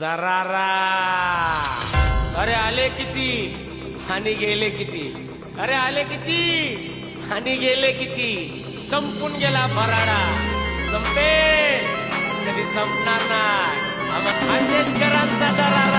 दरारा अरे आले किती? आणि गेले किती? अरे आले किती? आणि गेले किती? संपून गेला भराडा संपेल. कधी संपणार नाही. आम्हा खानदेशकरांचा दरारा.